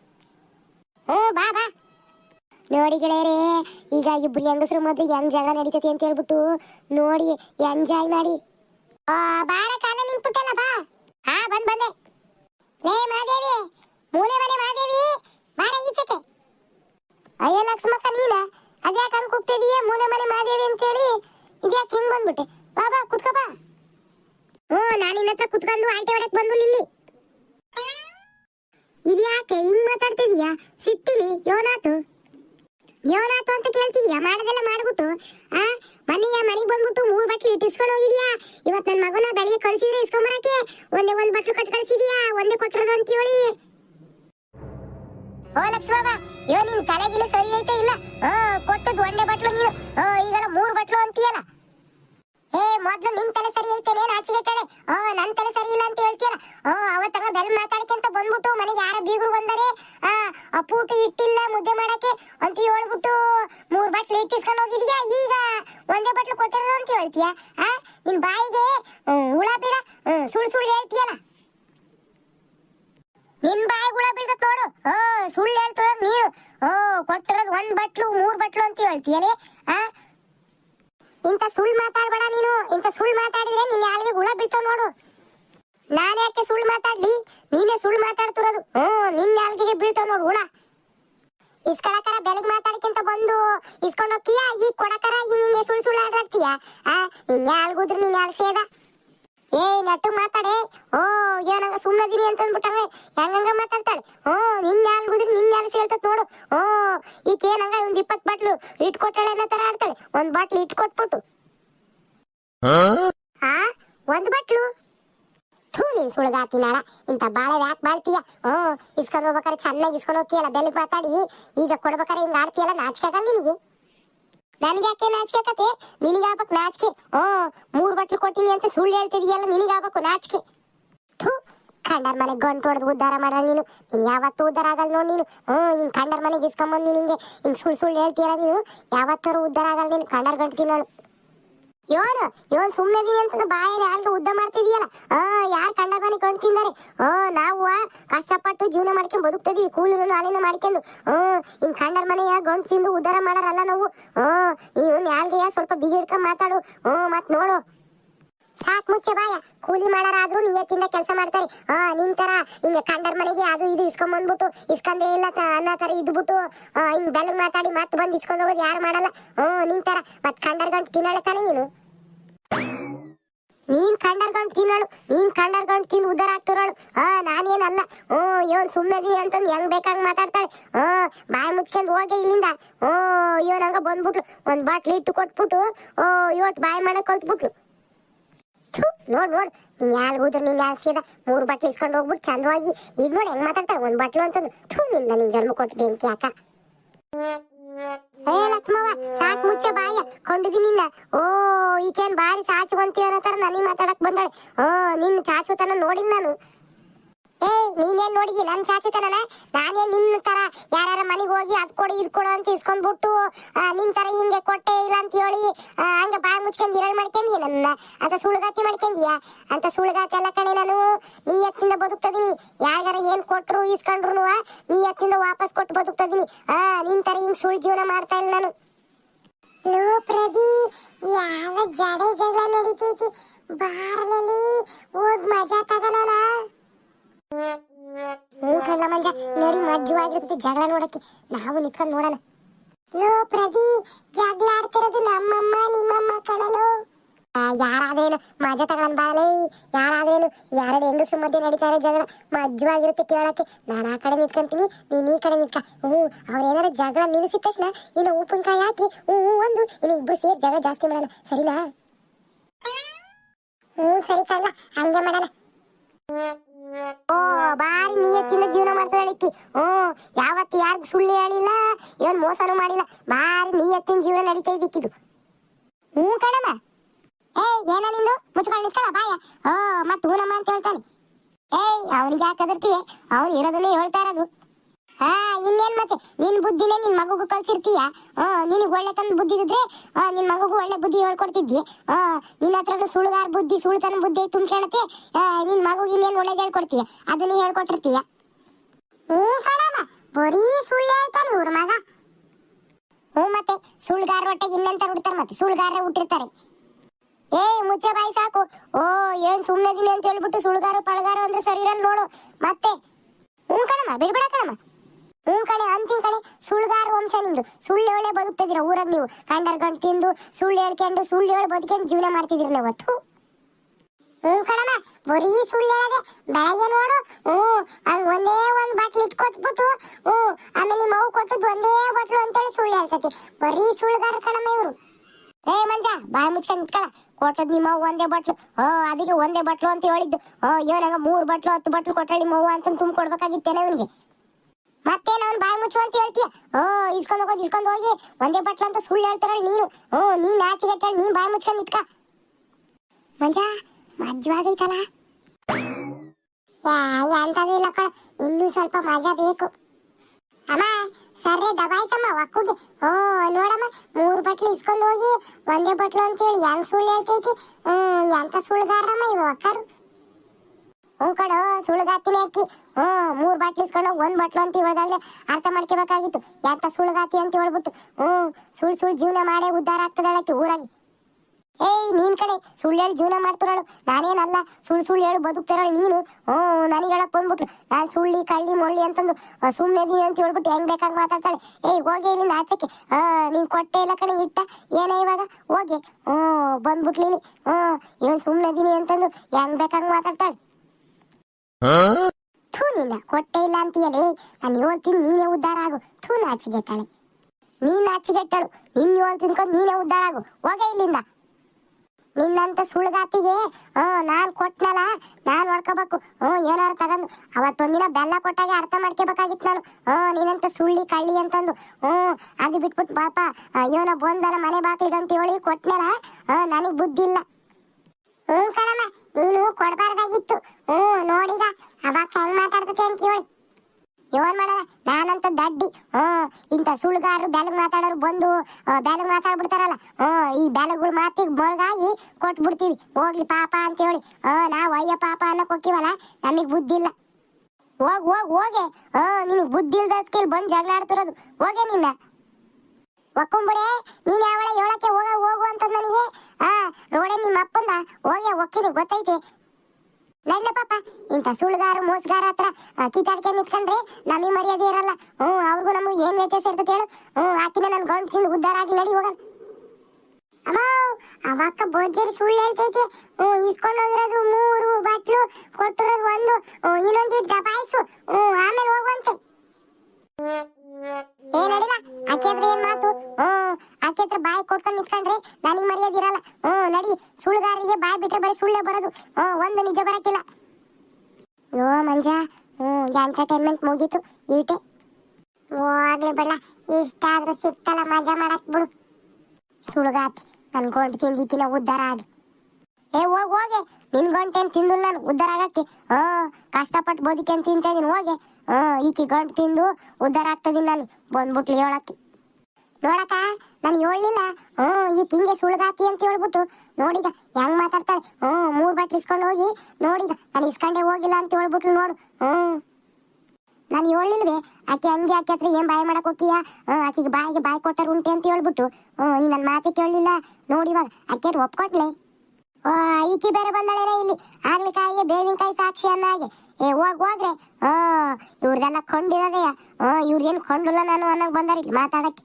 ಹ್ಮ್, ಬಾ ಬಾ. ನೋಡಿ ಗೆಳೆಯರೇ, ಈಗ ಇಬ್ರು ಹೆಂಗಸರು ಮೊದಲು ಹೆಂಗ್ ಜಗಳ ನಡೀತೈತಿ ಅಂತ ಹೇಳ್ಬಿಟ್ಟು ನೋಡಿ ಎಂಜಾಯ್ ಮಾಡಿ. ಆ, ಬಾರ ಕಾಲ ನಿಂತ್ಬಿಟ್ಟಲ್ಲ ಬಾ. ಹಾ ಬಂದ್, ಬಂದೆ. ಲೇ, ಮಾದೇವಿ, ಮೂಲೆ ಮನೆ ಮಾದೇವಿ, ಬಾರ ಈಚೆಗೆ. ಅಯ್ಯ, ಲಕ್ಷ್ಮಕ್ಕ, ನೀನ? ಅದ್ಯಾಕೆ ಹಂಗ್ ಕೂಗ್ತಿದೀಯ ಮೂಲೆ ಮನೆ ಮಾದೇವಿ ಅಂತೇಳಿ? ಇದ್ಯಾಕೆ ಹಿಂಗ್ ಬಂದ್ಬಿಟ್ಟೆ? ಬಾ ಬಾ, ಕುತ್ಕೋ, ಬಾ. ಹ್ಞೂ, ನಾನು ನಿನ್ನ ಹತ್ರ ಕುತ್ಕೊಂಡು ಆಂಟಿ ಹೊಡಕ್ ಬಂದು ಇಲ್ಲಿ. ಇದ್ಯಾಕೆ ಹಿಂಗ್ ಮಾತಾಡ್ತಿದೀಯಾ? ಸಿಟ್ಟಿಲಿ, ಯೋನಾತು. ಯೋನಾತು ಅಂತ ಕೇಳ್ತಿದ್ಯಾ? ಮಾಡದೆಲ್ಲ ಮಾಡ್ಬಿಟ್ಟು, ಆ? ಮನೆಯ ಮನೆಗೆ ಬಂದ್ಬಿಟ್ಟು ಮೂರು ಬಟ್ಲು ಇಟ್ಟಿಸ್ಕೊಂಡು ಹೋಗಿದ್ಯಾ? ಇವತ್ತು ನನ್ನ ಮಗನ ಬೆಳಿಗ್ಗೆ ಕಳಿಸಿದ್ರೆ ಇಸ್ಕೊಂಬರಕ್ಕೆ ಒಂದೇ ಒಂದು ಬಟ್ಲು ಕಟ್ ಕಳಿಸಿದ್ಯಾ? ಒಂದೇ ಕೊಟ್ಟಿರೋದು ಅಂತ ಹೇಳಿ ಓ ಲಕ್ಷ್ಮವ್ವ, ಯೋ ನಿನ್ ತಲೆಗಿಲ್ಲ ಸರಿ ಐತೆ ಇಲ್ಲ? ಆ ಕೊಟ್ಟದ್ದು ಒಂದೇ ಬಟ್ಲು ನೀನು. ಓ, ಈಗೆಲ್ಲ ಮೂರು ಬಟ್ಲು ಅಂತೀಯಲ್ಲ? ಏ ಮೊದ್ಲು ನಿನ್ ತಲೆ ಸರಿ ಐತೆ, ನೇನ್ ಆಚೆಗೆ ಕಡೆ. ಓ, ನನ್ ತಲೆ ಸರಿ ಇಲ್ಲ ಅಂತ ಹೇಳ್ತೀಯಲ್ಲ? ಓ ಅವತ್ತಂಗ ಬೆಲ್ ಮಾತಾಡಕ್ಕೆ ಬಂದ್ಬಿಟ್ಟು ಮನೆಗೆ ಯಾರ ಬೀಗರು ಬಂದರೆ. ಆ ಅಪ್ಪೂಟ ಇಟ್ಟಿಲ್ಲ ಮುದ್ದೆ ಮಾಡಕ್ಕೆ. ಅಂತ ಹೇಳ್ಬಿಟ್ಟು ಮೂರ್ ಬಟ್ಲು ಇಟ್ಟಿಸ್ಕೊಂಡು ಹೋಗಿದ್ಯಾ? ಈಗ ಒಂದೇ ಬಟ್ಲು ಕೊಟ್ಟಿರೋದು ಅಂತ ಹೇಳ್ತೀಯ? ಆ? ನಿನ್ ಬಾಯಿಗೆ ಹುಳ ಬೀಳ ಸುಳ್ಳು ಸುಳ್ಳು ಹೇಳ್ತೀಯಲ್ಲ? ನಿನ್ ಬಾಯಿ ಹುಳ ಬೀಳ್ತದ ನೋಡು. ಓ ಸುಳ್ಳು ಹೇಳ್ತಿರೋದು ನೀನು. ಓ ಕೊಟ್ಟಿರೋದು ಒಂದ್ ಬಟ್ಲು, ಮೂರ್ ಬಟ್ಲು ಅಂತ ಹೇಳ್ತೀಯಲೇ? ಆ? ಇಂಥ ಸುಳ್ಳು ಮಾತಾಡ್ಬೇಡ ನೀನು. ಇಂಥ ಸುಳ್ಳು ಮಾತಾಡಿದ್ರೆ ನಿನ್ನ ಯಾರಿಗೆ ಹುಳ ಬೀಳ್ತಾವ ನೋಡು. ನಾನು ಯಾಕೆ ಸುಳ್ಳು ಮಾತಾಡ್ಲಿ ನೀನೇ ಸುಳ್ಳು ಮಾತಾಡ್ತಿರೋದು ಹ್ಮ್ ನಿನ್ನ ಯಾಳಿಗೆ ಬೀಳ್ತಾವ ನೋಡು ಹುಳ ಇಸ್ಕೊಳಕರ ಬೆಳಗ್ ಮಾತಾಡಕ್ಕಿಂತ ಬಂದು ಇಸ್ಕೊಂಡು ಹೋಗ್ತೀಯ ಈಗ ಕೊಡಕರ ಈಗ ನಿಂಗೆ ಸುಳ್ಳು ಸುಳ್ಳು ಆಡ್ರಾಗ್ತೀಯ ಆ ನಿನ್ನ ಯಾಳ್ಗುದ್ರು ನಿನ್ನ ಯಾಳ್ ಸೇದ ಏ ನಟ್ಟು ಮಾತಾಡೆ ಓ ಏನಂಗ ಸುಮ್ಮನದಿರಿ ಅಂತ ಅಂದ್ಬಿಟ್ಟವೆ ಹೆಂಗಂಗ ಮಾತಾಡ್ತಾಳೆ ಓ ನಿನ್ನ ಯಾಲ್ಗುದ್ರಿ ನಿನ್ನ ಯಾರು ಸೇಳ್ತತ್ ನೋಡು ಓ ಈಕೆ ಏನಂಗ ಒಂದ್ ಇಪ್ಪತ್ ಬಾಟ್ಲು ಇಟ್ಕೊಟ್ಟಾಳೆ ಅನ್ನೋ ತರ ಆಡ್ತಾಳೆ ಒಂದ್ ಬಾಟ್ಲು ಇಟ್ಕೊಟ್ಬಿಟ್ಟು ಆ ಒಂದ್ ಬಾಟ್ಲು ಥೂ ನೀನ್ ಸುಳ್ಗಾತಿ ನಾಳ ಇಂಥ ಬಾಳೆ ಯಾಕೆ ಬಾಳ್ತೀಯ? ಹ್ಞೂ ಇಸ್ಕೊಂಡು ಹೋಗ್ಬೇಕಾರೆ ಚೆನ್ನಾಗಿ ಇಸ್ಕೊಂಡು ಹೋಗ್ತೀಯಲ್ಲ ಬೆಲ್ಲಿಗೆ ಮಾತಾಡಿ. ಈಗ ಕೊಡ್ಬೇಕಾರೆ ಹಿಂಗೆ ಆಡ್ತೀಯಲ್ಲ, ನಾಚಿಕೆ ನಿನಗೆ? ನನ್ಗೆ ಯಾಕೆ ನಾಚಿಕೆ ನಿನಗೆ ನಿನಗಾಗ್ಬೇಕು ನಾಚಿಕೆ. ಹ್ಞೂ ಮೂರು ಬಟ್ಲು ಕೊಟ್ಟಿನಿ ಅಂತ ಸುಳ್ಳು ಹೇಳ್ತಿದೀಯಲ್ಲ ನಿನಗಾಗ್ಬೇಕು ನಾಚಿಕೆ. ಥೂ ಕಂಡರ್ ಮನೆಗೆ ಗಂಟು ಹೊಡೆದು ಉದ್ಧಾರ ಮಾಡಲ್ಲ ನೀನು. ನೀನು ಯಾವತ್ತೂ ಉದ್ಧಾರ ಆಗಲ್ಲ ನೋಡಿ ನೀನು. ಹ್ಞೂ ಹಿಂಗೆ ಖಂಡರ್ ಮನೆಗೆ ಇಸ್ಕೊಂಬಂದು ನಿನಗೆ ಹಿಂಗೆ ಸುಳ್ಳು ಸುಳ್ಳು ಹೇಳ್ತೀಯಲ್ಲ ನೀನು. ಯಾವತ್ತಾರು ಉದ್ಧಾರ ಆಗಲ್ಲ ನೀನು. ಖಂಡರ್ ಗಂಟು ತಿನ್ನೋಳು. ಇವನು ಇವನ್ ಸುಮ್ಮನೆ ಇದೀನಿ ಅಂತ ಬಾಯಲ್ಲಿ ಹಾಲ್ಗೆ ಉದ್ದ ಮಾಡ್ತಿದೀಯಲ್ಲ? ಆ, ಯಾರ್ ಕಂಡ ಮನೆ ಕೊಂಡು ತಿಂದಾರೆ? ಆ, ನಾವು ಕಷ್ಟಪಟ್ಟು ಜೀವನ ಮಾಡ್ಕೊಂಡು ಬದುಕ್ತಿದೀವಿ ಕೂಲಿನ ಹಾಲಿನ ಮಾಡ್ಕೊಂಡು. ಹ್ಮ್ ಹಿಂಗ್ ಕಂಡರ್ ಮನೆಯ ಗಂಟು ತಿಂದು ಉದ್ಧಾರ ಮಾಡಾರಲ್ಲ ನಾವು? ಹ್ಮ್ ನೀವು ನಾಲ್ಗೆಯ ಸ್ವಲ್ಪ ಬಿಗಿ ಹಿಡ್ಕೊಂಡ್ ಮಾತಾಡು. ಹ್ಮ್ ಮತ್ ನೋಡು. ಸಾಕ್ ಮುಚ್ಚೆ ಬಾಯ. ಕೂಲಿ ಮಾಡಾರಾದ್ರೂ ನಿಯತ್ತಿಂದ ಕೆಲಸ ಮಾಡ್ತಾರೆ. ಆ ನಿನ್ ತರ ಹಿಂಗೆ ಕಂಡರ್ ಮನೆಗೆ ಅದು ಇದು ಇಸ್ಕೊಂಡ್ ಬಂದ್ಬಿಟ್ಟು ಇಸ್ಕೊಂಡೇ ಇಲ್ಲ ಅನ್ನ ತರ ಇದ್ಬಿಟ್ಟು ಹಿಂಗ್ ಬೆಳಗ್ ಮಾತಾಡಿ ಮತ್ ಬಂದ್ ಇಸ್ಕೊಂಡ್ ಹೋಗೋದು ಯಾರು ಮಾಡಲ್ಲ. ಹ್ಮ್ ನಿನ್ ತರ ಮತ್ ಕಂಡರ್ ಗಂಟು ತಿನ್ನಳೆ ತಾನೆ ನೀನು. ನೀನ್ ಕಂಡರ್ಕೊಂಡು ತಿನ್ನಳು. ನೀನ್ ಕಂಡರ್ಕೊಂಡು ತಿಂದು ಉದ್ದಾರ ಆಗ್ತಿರೋಳು. ಆ, ನಾನೇನಲ್ಲ. ಹ್ಮ್ ಇವನ್ ಸುಮ್ಮನೆ ಅಂತಂದು ಹೆಂಗ್ ಬೇಕಾಗ್ ಮಾತಾಡ್ತಾಳೆ. ಹ್ಮ್ ಬಾಯಿ ಮುಚ್ಕೊಂಡು ಹೋಗಿ ಇಲ್ಲಿಂದ. ಓ ಇವನ್ ಹಂಗ ಬಂದ್ಬಿಟ್ಲು. ಒಂದ್ ಬಾಟ್ಲಿ ಇಟ್ಟು ಕೊಟ್ಬಿಟ್ಟು ಓ ಯೋಟ್ ಬಾಯಿ ಮಾಡಕ್ ಕಲ್ತ್ಬಿಟ್ಲು ನೋಡ್ ನೋಡ್. ನೀನ್ ಯಾಲ್ ನಿನ್ ನೀನ್ ಯಾಲ್ ಸೀದ ಮೂರ್ ಬಟ್ಲು ಇಸ್ಕೊಂಡು ಹೋಗ್ಬಿಟ್ಟು ಚಂದವಾಗಿ ಈಗ ನೋಡಿ ಹೆಂಗ್ ಮಾತಾಡ್ತಾಳೆ? ಒಂದ್ ಬಟ್ಲು ಅಂತಂದು. ಥೂ, ನಿನ್ನ ನಿನ್ ಜನ್ಮ ಕೊಟ್ಟು ಬೆಂಕಿ ಹಾಕ. ಏ, ಲಕ್ಷ್ಮವ್ವ, ಸಾಕ್ ಮುಚ್ಚೆ ಬಾಯ. ಕೊಂಡಿದಿ ನಿನ್ನ. ಓ, ಈಕೇನ್ ಬಾರಿ ಸಾಚುವಂತಿ ಅನ್ನೋ ತರ ನನಗೆ ಮಾತಾಡಕ್ ಬಂದಾಳೆ. ಓ ನಿನ್ನ ಚಾಚುತನ ನೋಡಿಲ್ಲ ನಾನು. ಏ, ನೀನೇನ್ ನೋಡಿದಿ ನನ್ ಚಾಚುತನ ನಾನೇನ್ ನಿನ್ನ ತರ ಯಾರ್ಯಾರ ಮನೆಗೆ ಹೋಗಿ ಅದ್ ಕೊಡು, ಇದ್ ಕೊಡು ಅಂತ ಇಸ್ಕೊಂಡ್ಬಿಟ್ಟು ನಿನ್ ತರ ಹಿಂಗೆ ಕೊಟ್ಟೆ ಇಲ್ಲ ಅಂತ ಹೇಳಿ ಹಂಗ ಬಾಯ್ ಮುಚ್ಕೊಂಡ್ ಇರಳ್ ಮಾಡ್ಕೊಂಡಿ ನನ್ನ? ಅಂತ ಸುಳ್ಗಾತಿ ಮಾಡ್ಕೊಂಡಿಯ? ಅಂತ ಸುಳ್ಗಾತಿ ಎಲ್ಲ ಕಣೆ ನಾನು. ನೀ ಎತ್ತಿಂದ ಬದುಕ್ತದಿನಿ. ಯಾರ್ಯಾರ ಏನ್ ಕೊಟ್ರು ಇಸ್ಕೊಂಡ್ರು ನೀ ಎತ್ತಿಂದ ವಾಪಸ್ ಕೊಟ್ಟು ಬದುಕ್ತದೀನಿ. ಆ, ನಿನ್ ತರ ಹಿಂಗ್ ಸುಳ್ಳು ಜೀವನ ಮಾಡ್ತಾ ಇಲ್ಲ ನಾನು. ಲೋ ಪ್ರದಿ ಯಾವ ಜಡೆ ಜಗಳ ನಡೀತೈತಿ? ಬಾರ್ಲಲ್ಲಿ ಹೋಗ್ ಮಜಾ ತಗೋಣ ಹ್ಞೂ ಕಳ್ಳ ಮಂಜ ನಡಿ ಮಜ್ಜವಾಗಿರ್ತೈತಿ ಜಗಳ ನೋಡಕ್ಕೆ. ನಾವು ನಿಂತ್ಕೊಂಡು ನೋಡೋಣ. ಲೋ ಪ್ರದಿ ಜಗಳ ಆಡ್ತಿರೋದು ನಮ್ಮಮ್ಮ, ನಿಮ್ಮಮ್ಮ ಕಣಲು. ಯಾರಾದ್ರೇನು ಮಜಾ ತಗೊಂಡ್ ಬಾಲೇ, ಯಾರಾದ್ರೇನು ಎರಡು ಹೆಂಗಸು ಮಧ್ಯೆ ನಡೀತಾರೆ ಜಗಳ ಮಜ್ಜವಾಗಿರುತ್ತೆ ಕೇಳಕ್ಕೆ. ನಾನು ಆ ಕಡೆ ನಿಂತ್ಕೊಂತೀನಿ, ನೀನು ಈ ಕಡೆ ನಿಂತ್ಕ. ಹ್ಞೂ ಅವ್ರೇನಾರ ಜಗಳ ನಿಲ್ಲಿಸಿದ ತಕ್ಷಣ ಇನ್ನು ಉಪ್ಪಿನಕಾಯಿ ಹಾಕಿ, ಹ್ಞೂ ಒಂದು ಇನ್ನು ಇಬ್ರು ಸೇರಿ ಜಗಳ ಜಾಸ್ತಿ ಮಾಡೋಣ. ಸರಿನಾ? ಹ್ಞೂ, ಸರಿ ಕಲ್ಲ ಹಂಗೆ ಮಾಡೋಣ. ಓ, ಬಾರಿ ನಿಯತ್ತಿನ ಜೀವನ ಮಾಡ್ತಾಳೆ ಇಕ್ಕಿ ಹ್ಮ್ ಯಾವತ್ತು ಯಾರಿಗೂ ಸುಳ್ಳು ಹೇಳಿಲ್ಲ ಇವನ್ ಮೋಸನೂ ಮಾಡಿಲ್ಲ. ಬಾರಿ ನಿಯತ್ತಿನ ಜೀವನ ನಡೀತಾ ಇದ್ದಿಕ್ಕಿದು ಹ್ಞೂ ಕಣಮ್ಮ. ಏಯ್, ಏನ ನಿಂದು? ಮುಚ್ಕೊಂಡು ನಿಂತ್ಕೊಳ್ಳ, ಬಾಯ. ಓ ಮತ್ತೆ ಊನಮ್ಮ ಅಂತ ಹೇಳ್ತಾನೆ. ಏಯ್, ಅವನಿಗೆ ಯಾಕೆ ಅದರ್ತೀಯ ಅವ್ನು ಇರೋದನ್ನೇ ಹೇಳ್ತಾ ಇರೋದು. ಹಾ, ಇನ್ನೇನ್ ಮತ್ತೆ? ನಿನ್ ಬುದ್ಧಿನೇ ನಿನ್ ಮಗುಗೂ ಕಲ್ಸಿರ್ತೀಯ? ನಿನಗ್ ಒಳ್ಳೆ ತಂದ್ ಬುದ್ಧಿ ಇದ್ರೆ ನಿನ್ ಮಗುಗೂ ಒಳ್ಳೆ ಬುದ್ಧಿ ಹೇಳ್ಕೊಡ್ತಿದ್ವಿ ಆ ನಿನ್ನ ಹತ್ರ ಸುಳ್ಗಾರ ಬುದ್ಧಿ, ಸುಳ್ತನ ಬುದ್ಧಿ ತುಂಬ್ಕೊಳತ್ತೆ. ನಿನ್ ಮಗುಗ್ ಇನ್ನೇನ್ ಒಳ್ಳೇದ್ ಹೇಳ್ಕೊಡ್ತೀಯ? ಅದನ್ನೇ ಹೇಳ್ಕೊಟ್ಟಿರ್ತೀಯ. ಹ್ಮ್ ಕಣಮ್ಮ, ಬರೀ ಸುಳ್ಳು ಹೇಳ್ತಾನೆ ಇವ್ರ ಮಗ. ಹ್ಞೂ ಮತ್ತೆ, ಸುಳ್ಗಾರ ಹೊಟ್ಟೆ ಇನ್ನೆಂತ ಹುಡ್ತಾರೆ ಮತ್ತೆ? ಸುಳ್ಗಾರ ಹುಟ್ಟಿರ್ತಾರೆ. ಏ ಮುಚ್ಚೆ ಬಾಯಿ ಸಾಕು. ಓ, ಏನ್ ಸುಮ್ಮನೆ ಅಂತ ಹೇಳ್ಬಿಟ್ಟು ಸುಳ್ಗಾರು, ಪಳಗಾರ ಅಂದ್ರೆ ಸರಿ ನೋಡು. ಮತ್ತೆ? ಹ್ಞೂ ಕಣಮ್ಮ, ಬಿಡ್ಬೇಡ ಕಣಮ್ಮ. ಹ್ಞೂ ಕಣೆ, ಅಂತೀನಿ ಕಣೆ, ಸುಳ್ಗಾರ ವಂಶ ನಿಮ್ದು. ಸುಳ್ಳು ಹೇಳೇ ಬದುಕ್ತಿದ್ರ ಊರಾಗ ನೀವು. ಕಂಡರ್ ತಿಂದು ಸುಳ್ಳು ಹೇಳ್ಕೊಂಡು, ಸುಳ್ಳು ಹೇಳಿ ಬದುಕೊಂಡು ಜೀವನ ಮಾಡ್ತಿದ್ದೀರಿ ನೀವು ಅವತ್ತು? ಹ್ಞೂ ಕಣಮ್ಮ, ಬರೀ ಸುಳ್ಳು ಹೇಳದೆ ಬೆಳಗ್ಗೆ ನೋಡು. ಹ್ಞೂ ಹಂಗೆ ಒಂದೇ ಒಂದ್ ಇಟ್ ಇಟ್ಕೊಟ್ಬಿಟ್ಟು ಹ್ಞೂ ಆಮೇಲೆ ನಿಮ್ಮ ಮಗು ಕೊಟ್ಟದ್ದು ಒಂದೇ ಬಾಟ್ಲು ಅಂತೇಳಿ ಸುಳ್ಳು ಹೇಳ್ತತಿ. ಬರೀ ಸುಳ್ಗಾರ ಕಣಮ್ಮ ಇವರು. ಏ ಮಂಜ, ಬಾಯಿ ಮುಚ್ಕೊಂಡು ನಿಂತ್ಕಳ. ಕೊಟ್ಟದ್ ನಿಮ್ಮ ಒಂದೇ ಬಟ್ಲು. ಓ ಅದಕ್ಕೆ ಒಂದೇ ಬಟ್ಲು ಅಂತ ಹೇಳಿದ್ದು. ಓ ಏನಂಗ ಮೂರು ಬಟ್ಲು, ಹತ್ತು ಬಟ್ಲು ಕೊಟ್ಟಳಿ ನಿಮ್ಮ ಅವ್ವ ಅಂತ ತುಂಬ ಕೊಡ್ಬೇಕಾಗಿತ್ತೇನೆ ಅವನಿಗೆ ಮತ್ತೇನು ನಾನು ಬಾಯಿ ಮುಚ್ಚು ಅಂತ ಹೇಳ್ತೀಯ ಓ, ಇಸ್ಕೊಂಡು ಹೋಗೋದು ಇಸ್ಕೊಂಡು ಹೋಗಿ. ಒಂದೇ ಬಟ್ಲು ಅಂತ ಸುಳ್ಳು ಹೇಳ್ತಾರಲ್ಲ ನೀನು. ಓ ನೀನ್ ಆಚೆಗೆ ಕೇಳಿ ನೀನ್ ಬಾಯಿ ಮುಚ್ಕೊಂಡು ನಿತ್ಕ. ಮಂಜ ಮಜ್ವಾಗೈತಲ್ಲ ಯಾ ಇಲ್ಲ ಕಣ. ಇನ್ನೂ ಸ್ವಲ್ಪ ಮಜಾ ಬೇಕು. ಅಮ್ಮ, ಸರ್ರೆ, ದಬಾಯ್ತಮ್ಮ, ಒಕ್ಕುಗೆ. ಓ, ನೋಡಮ್ಮ, ಮೂರು ಬಟ್ಲು ಇಸ್ಕೊಂಡು ಹೋಗಿ, ಒಂದೇ ಬಟ್ಲು ಅಂತೇಳಿ ಹೆಂಗ್ ಸುಳ್ಳು ಹೇಳ್ತೈತಿ? ಹ್ಮ್ ಎಂತ ಸುಳ್ಳುಗಾರಮ್ಮ ಇವ ಅಕ್ಕರು ಹ್ಞೂ ಕಣೋ, ಸುಳ್ಳುಗಾತಿನೇ ಅಕ್ಕಿ. ಹ್ಞೂ, ಮೂರು ಬಾಟ್ಲು ಇಸ್ಕೊಂಡು ಒಂದು ಬಾಟ್ಲು ಅಂತ ಹೇಳ್ದಾಗಲೇ ಅರ್ಥ ಮಾಡ್ಕೋಬೇಕಾಗಿತ್ತು. ಯಾಕೆ ಸುಳ್ಳು ಗಾತಿ ಅಂತ ಹೇಳ್ಬಿಟ್ಟು. ಹ್ಞೂ ಸುಳ್ಳು ಸುಳ್ಳು ಜೀವನ ಮಾಡೇ ಉದ್ಧಾರ ಆಗ್ತದಳ ಊರಾಗಿ. ಏಯ್, ನೀನ್ ಕಡೆ ಸುಳ್ಳು ಹೇಳಿ ಜೀವನ ಮಾಡ್ತಿರೋಳು. ನಾನೇನಲ್ಲ ಸುಳ್ಳು ಸುಳ್ಳು ಹೇಳಿ ಬದುಕ್ತಿರೋಳು ನೀನು. ಹ್ಞೂ ಹೇಳಕ್ ಬಂದ್ಬಿಟ್ಟು ನಾನು ಸುಳ್ಳಿ, ಕಳ್ಳಿ, ಮೊಳ್ಳಿ ಅಂತಂದು ಸುಮ್ಮನೆ ಇದೀನಿ ಅಂತ ಹೇಳ್ಬಿಟ್ಟು ಹೆಂಗ್ ಬೇಕಾಗಿ ಮಾತಾಡ್ತಾಳೆ. ಏಯ್, ಹೋಗಿ ನಾಚಕ್ಕೆ ಆ, ನೀನ್ ಕೊಟ್ಟೆ ಇಲ್ಲ ಕಣೆ, ಇಟ್ಟ. ಏನೇ ಇವಾಗ? ಹೋಗಿ. ಹ್ಞೂ, ಬಂದ್ಬಿಟ್ಲಿ ಹ್ಞೂ, ಇವನ್ ಸುಮ್ನೆ ಇದೀನಿ ಅಂತಂದು ಹೆಂಗ್ ಬೇಕಾಗಿ ಮಾತಾಡ್ತಾಳೆ. ಥೂ ನಿನ್ನ ಕೊಟ್ಟೆ ಇಲ್ಲ ಅಂತೀಯಲೇ. ನಾನು ಹೇಳ್ತೀನಿ, ನೀನೇ ಉದ್ಧಾರ ಆಗು. ಥೂ ನಾಚಿಗೆಟ್ಟಾಳೆ ನೀನ್ ನಾಚಿಗೆಟ್ಟಳು ನಿನ್ ಏಳು ತಿನ್ಕೊಂಡು ನೀನೇ ಉದ್ಧಾರ ಆಗು. ಹೋಗೆ ಇಲ್ಲಿಂದ. ನಿನ್ನಂತ ಸುಳ್ಗಾತಿಗೆ, ಹ್ಞೂ, ನಾನು ಕೊಟ್ನಲ್ಲ, ನಾನು ಹೊಡ್ಕೋಬೇಕು. ಹ್ಞೂ, ಏನಾರು ತಗೊಂಡು. ಅವತ್ತೊಂದಿನ ಬೆಲ್ಲ ಕೊಟ್ಟಾಗೆ ಅರ್ಥ ಮಾಡ್ಕೋಬೇಕಾಗಿತ್ತು ನಾನು. ಹ್ಞೂ, ನೀನಂತ ಸುಳ್ಳಿ, ಕಳ್ಳಿ ಅಂತಂದು. ಹ್ಞೂ, ಅದು ಬಿಟ್ಬಿಟ್ಟು ಪಾಪ ಇವನ ಬಂದನ ಮನೆ ಬಾಕ್ಲಿಗಂತ ಹೇಳಿ ಕೊಟ್ನಲ್ಲ. ಹ್ಞೂ, ನನಗೆ ಬುದ್ಧಿ ಇಲ್ಲ. ಹ್ಞೂ, ಕಣಮ್ಮ, ನೀನು ಕೊಡಬಾರ್ದಾಗಿತ್ತು. ಹ್ಞೂ ಅವಾಗ ಮಾತಾಡ್ತತೆ ಅಂತ ಮಾಡದ? ನಾನಂತ ದಡ್ಡಿ. ಹ್ಮ್ ಇಂತ ಸುಳ್ಗಾರರು ಬ್ಯಾಲಗ್ ಮಾತಾಡೋರು ಬಂದು ಬ್ಯಾಲಗ್ ಮಾತಾಡ್ಬಿಡ್ತಾರಲ್ಲ? ಹ್ಮ್ ಈ ಬ್ಯಾಲಗ್ಗಳ ಮಾತಿಗೆ ಮೊಳಗಾಗಿ ಕೊಟ್ಬಿಡ್ತೀವಿ. ಹೋಗ್ಲಿ ಪಾಪ ಅಂತ ಹೇಳಿ. ಹ್ಮ್ ನಾವ್ ಅಯ್ಯ ಪಾಪ ಅನ್ನಕ್ ಹೋಗ್ತೀವಲ್ಲ? ನಮಗ್ ಬುದ್ಧಿ ಇಲ್ಲ. ಹೋಗ್ ಹೋಗ್, ಹೋಗೆ. ಹ್ಮ್ ನಿನ್ ಬುದ್ಧಿ ಇಲ್ದಕ್ಕೆ ಬಂದ್ ಜಗಳ ಆಡ್ತಿರೋದು ಹೋಗೆ ನಿನ್ನ. ಒಕ್ಕೊಂಬಿಡೆ. ನೀನ್ ಯಾವಳ ಹೇಳಕ್ಕೆ ಹೋಗ, ಹೋಗು ಅಂತ ನನಗೆ? ಆ ರೋಡೆ ನಿಮ್ಮ ಅಪ್ಪಂದ ಹೋಗೆ, ಒಕ್ಕಿನಿ, ಗೊತ್ತೈತಿ. ನಡ್ಲೆ ಪಾಪ ಇಂಥ ಸುಳ್ಗಾರ ಮೋಸಗಾರ ಹತ್ರ ಕಿತ್ತಾಡ್ಕೆ ನಿಂತ್ಕೊಂಡ್ರೆ ನಮಗೆ ಮರ್ಯಾದೆ ಇರಲ್ಲ ಹ್ಞೂ ಅವ್ರಿಗೂ ನಮಗೆ ಏನ್ ವ್ಯತ್ಯಾಸ ಇರ್ತದೆ ಹೇಳು ಹ್ಞೂ ಆಕಿನ ನನ್ನ ಗಂಡು ತಿಂದು ಉದ್ಧಾರ ಆಗಿ ನಡಿ ಹೋಗಣ ಅಮ್ಮ ಅವಕ್ಕ ಬೋಜರಿ ಸುಳ್ಳು ಹೇಳ್ತೈತಿ ಹ್ಞೂ ಇಸ್ಕೊಂಡು ಹೋಗಿರೋದು ಮೂರು ಬಟ್ಲು ಕೊಟ್ಟಿರೋದು ಒಂದು ಹ್ಞೂ, ಇನ್ನೊಂದು ಇಟ್ಟು ದಬಾಯಿಸು ಹ್ಞೂ ಆಮೇಲೆ ಹೋಗುವಂತೆ ಏನ್ ಅಡಿಲ್ಲ ಆಕೆ ಹತ್ರ ಏನ್ ಮಾತು? ಹ್ಮ್ ಆಕೆ ಬಾಯಿ ಕೊಟ್ಕೊಂಡು ನಿಂತ್ಕೊಂಡ್ರೆ ನನಗೆ ಮರ್ಯಾದೆ ಇರಲ್ಲ. ಹ್ಮ್ ನಡಿ, ಸುಳ್ಳುಗಾರರಿಗೆ ಬಾಯಿ ಬಿಟ್ರೆ ಬರೀ ಸುಳ್ಳೇ ಬರೋದು. ಹ್ಮ್ ಒಂದು ನಿಜ ಬರಕಿಲ್ಲ. ಓ, ಮಂಜ ಹ್ಮ್ ಎಂಟರ್ಟೈನ್ಮೆಂಟ್ ಮುಗೀತು. ಈಟೆ. ಓ, ಆಗ್ಲಿ ಬೇಡ ಇಷ್ಟ ಆದ್ರೆ ಸಿಕ್ತಲ್ಲ, ಮಜಾ ಮಾಡಕ್ ಬಿಡು. ಸುಳ್ಗಾತ್, ನನ್ ಗೊಂಡು ತಿಂದಿಕ್ಕಿನ ಉದ್ಧಾರ ಆಗಿ ಏ, ಹೋಗ್, ಹೋಗೆ. ನಿನ್ ಗಂಟೇನ್ ತಿಂದು ನಾನು ಉದ್ಧಾರ ಆಗಕ್ಕೆ. ಹ್ಮ್ ಕಷ್ಟಪಟ್ಟು ಬದುಕೇನ್ ತಿಂತಾ ಇದೀನಿ, ಹೋಗೆ. ಹಾ ಈಕಿ ಗಂಟು ತಿಂದು ಉದ್ದಾರ ಆಗ್ತದೀನಿ ನಾನು. ಬಂದ್ಬಿಟ್ಲಿ ಹೇಳಕ್ಕೆ. ನೋಡಕ್ಕ, ನಾನು ಹೇಳಲಿಲ್ಲ. ಹ್ಞೂ, ಈ ಹಿಂಗೆ ಸುಳ್ಗಾತಿ ಅಂತ ಹೇಳ್ಬಿಟ್ಟು ನೋಡಿದ ಹೆಂಗ್ ಮಾತಾಡ್ತಾಳೆ. ಹ್ಞೂ, ಮೂರು ಬಟ್ಲು ಇಸ್ಕೊಂಡು ಹೋಗಿ ನೋಡಿದ ನಾನು ಇಸ್ಕೊಂಡೆ ಹೋಗಿಲ್ಲ ಅಂತ ಹೇಳ್ಬಿಟ್ಲು ನೋಡು. ಹ್ಞೂ. ನಾನು ಹೇಳಿಲ್ವೇ ಆಕೆ ಹಂಗೆ ಆಕೆ ಹತ್ರ ಏನ್ ಬಾಯಿ ಮಾಡಕ್ ಹೋಗಿಯ ಹ್ಮ್ ಆಕೆಗೆ ಬಾಯಿಗೆ ಬಾಯಿ ಕೊಟ್ಟಾರ ಉಂಟೆ ಅಂತ ಹೇಳ್ಬಿಟ್ಟು. ಹ್ಞೂ, ನೀನು ನನ್ನ ಮಾತೆ ಕೇಳಲಿಲ್ಲ. ನೋಡಿವಾಗ ಆಕೆ ಒಪ್ಕೊಟ್ಲೆ? ಈಕಿ ಬೇರೆ ಬಂದಳೇನೆ ಇಲ್ಲಿ. ಆಗ್ಲಿಕಾಯಿಗೆ ಬೇವಿನಕಾಯಿ ಸಾಕ್ಷಿ ಅನ್ನ ಹಾಗೆ ಏ, ಹೋಗ್, ಹೋಗ್ರೆ. ಆ, ಇವ್ರದೆಲ್ಲ ಕೊಂಡಿರೋದೇ. ಆ ಇವ್ರಿಗೇನು ಕೊಂಡಿಲ್ಲ ನಾನು ಅನ್ನಂಗ್ ಬಂದಾರ ಇಲ್ಲಿ ಮಾತಾಡಕ್ಕೆ.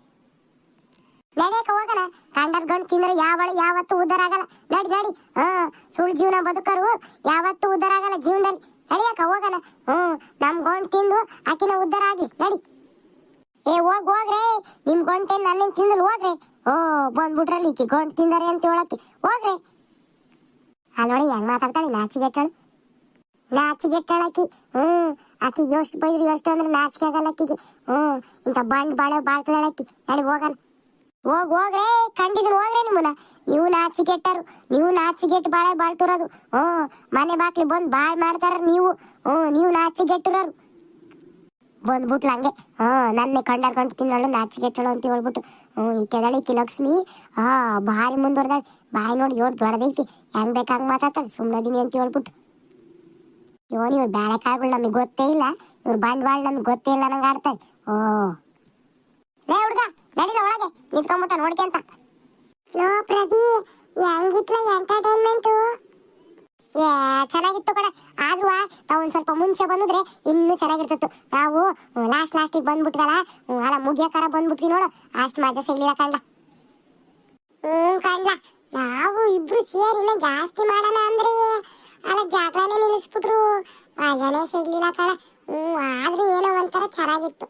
ನಡೆಯಕ ಹೋಗಣ. ಕಂಡರ್ ಗಂಡು ತಿಂದ್ರೆ ಯಾವಳು ಯಾವತ್ತು ಉದ್ದಾರ ಆಗಲ್ಲ. ನಡಿ ನಡಿ. ಹಾ ಸುಳ್ಳು ಜೀವನ ಬದುಕರು ಯಾವತ್ತು ಉದ್ದಾರ ಆಗಲ್ಲ ಜೀವನದಲ್ಲಿ. ನಡಿಯಕ ಹೋಗಣ. ಹ್ಮ್ ನಮ್ ಗೊಂಡ್ ತಿಂದು ಆಕಿನ ಉದ್ದಾರ ಆಗ್ಲಿ. ನಡಿ. ಏ, ಹೋಗ್, ಹೋಗ್ರೆ. ನಿಮ್ ಗೊಂಟೆ ನನ್ನ ತಿಂದಲ್ ಹೋಗ್ರೆ. ಓ, ಬಂದ್ಬಿಟ್ರಲ್ಲಿ ಈಕಿ ಗೊಂಡ್ ತಿಂದಾರೆ ಅಂತ ಹೇಳಕ್ಕೆ. ಹೋಗ್ರೆ. ಅಲ್ಲಿ ನೋಡಿ ಹೆಂಗ್ ಮಾತಾಡ್ತಾಳೆ ನಾಚಿಗೆಟ್ಟಳು ಆಕಿ ಹ್ಮ್ ಆಕಿ ಎಷ್ಟು ಬೈದ್ರಿ ಎಷ್ಟು ಅಂದ್ರೆ ನಾಚಿಕೆ ಆಗಲ್ಲ ಆಕಿಗೆ ಹ್ಮ್ ಇಂತ ಬಂಡ್ ಬಾಳೆ ಬಾಳ್ತದಾಳ ಆಕಿ ನಡಿ ಹೋಗಣ. ಹೋಗ್ ಹೋಗ್ರೆ ಕಂಡಿದ್ರು ಹೋಗ್ರೆ ನಿಮ್ಮನ್ನ. ನೀವು ನಾಚಿಗೆಟ್ಟರು ನೀವು ನಾಚಿಗೆಟ್ ಬಾಳೆ ಬಾಳ್ತಿರೋದು. ಹ್ಞೂ, ಮನೆ ಬಾಕ್ಲಿ ಬಂದು ಬಾಳ್ ಮಾಡ್ತಾರ ನೀವು. ಹ್ಞೂ, ನೀವು ನಾಚಿಗೆಟ್ಟಿರೋರು ಬಂದ್ಬಿಟ್ಲು ಹಂಗೆ. ಹ್ಞೂ, ನನ್ನೇ ಕಂಡಾರ್ ತಿನ್ನೋಳು ತಿನ್ನಳು ನಾಚಿಗೆಟ್ಟಳು ಅಂತ ಹೇಳ್ಬಿಟ್ಟು ಹ್ಞೂ ಈ ಕೆದಳಿ ಈಕಿ ಲಕ್ಷ್ಮಿ. ಹಾ ಭಾರಿ ಮುಂದುವರ್ದಾಳೆ. ಬಾಯಿ ನೋಡಿ ಯೋಡ್ ದೊಡ್ಡದೈತಿ ಹೆಂಗ್ ಬೇಕಾಗ್ ಮಾತಾಡ್ತಾಳೆ. ಸುಮ್ಮನದಿನಿ ಅಂತ ಹೇಳ್ಬಿಟ್ಟು ಇವನು, ಇವ್ರು ಬೇಳೆಕಾಳುಗಳು ನಮಗೆ ಗೊತ್ತೇ ಇಲ್ಲ. ಇವ್ರ ಬಂಡವಾಳ ನಮಗೆ ಗೊತ್ತೇ ಇಲ್ಲ, ನಂಗೆ ಆಡ್ತಾಳೆ. ಓ. ಲೇ, ಹುಡ್ಗ, ನಡೀಲ ಒಳಗೆ. ನಿಂತ್ಕೊಂಬಿಟ್ಟ ಅಂತ ಲೋ ಪ್ರದಿ ಹೆಂಗಿತ್ಲ ಎಂಟರ್ಟೈನ್ಮೆಂಟು ಚೆನ್ನಾಗಿತ್ತು ಕಡೆ ಆದ್ರೂ ನಾವು ಒಂದ್ ಸ್ವಲ್ಪ ಮುಂಚೆ ಬಂದಿದ್ರೆ ಇನ್ನೂ ಚೆನ್ನಾಗಿರ್ತಿತ್ತು. ನಾವು ಲಾಸ್ಟ್ ಲಾಸ್ಟಿಗೆ ಬಂದ್ಬಿಟ್ವಲ್ಲ ಅಲ್ಲ ಮುಗಿಯಕಾರ ಬಂದ್ಬಿಟ್ವಿ ನೋಡು. ಅಷ್ಟು ಮಜಾ ಸಿಗ್ಲಿಲ್ಲ ಕಂಡ ಹ್ಮ್, ಕಂಡ್ಲ. ನಾವು ಇಬ್ರು ಸೇರಿನ ಜಾಸ್ತಿ ಮಾಡೋಣ ಅಂದ್ರೆ, ಅಲ್ಲ ಜಗಳನೇ ನಿಲ್ಲಿಸ್ಬಿಟ್ರು. ಮಜಾನೇ ಸಿಗ್ಲಿಲ್ಲ ಕಣ. ಹ್ಮ್, ಆದ್ರೂ ಏನೋ ಒಂಥರ ಚೆನ್ನಾಗಿತ್ತು.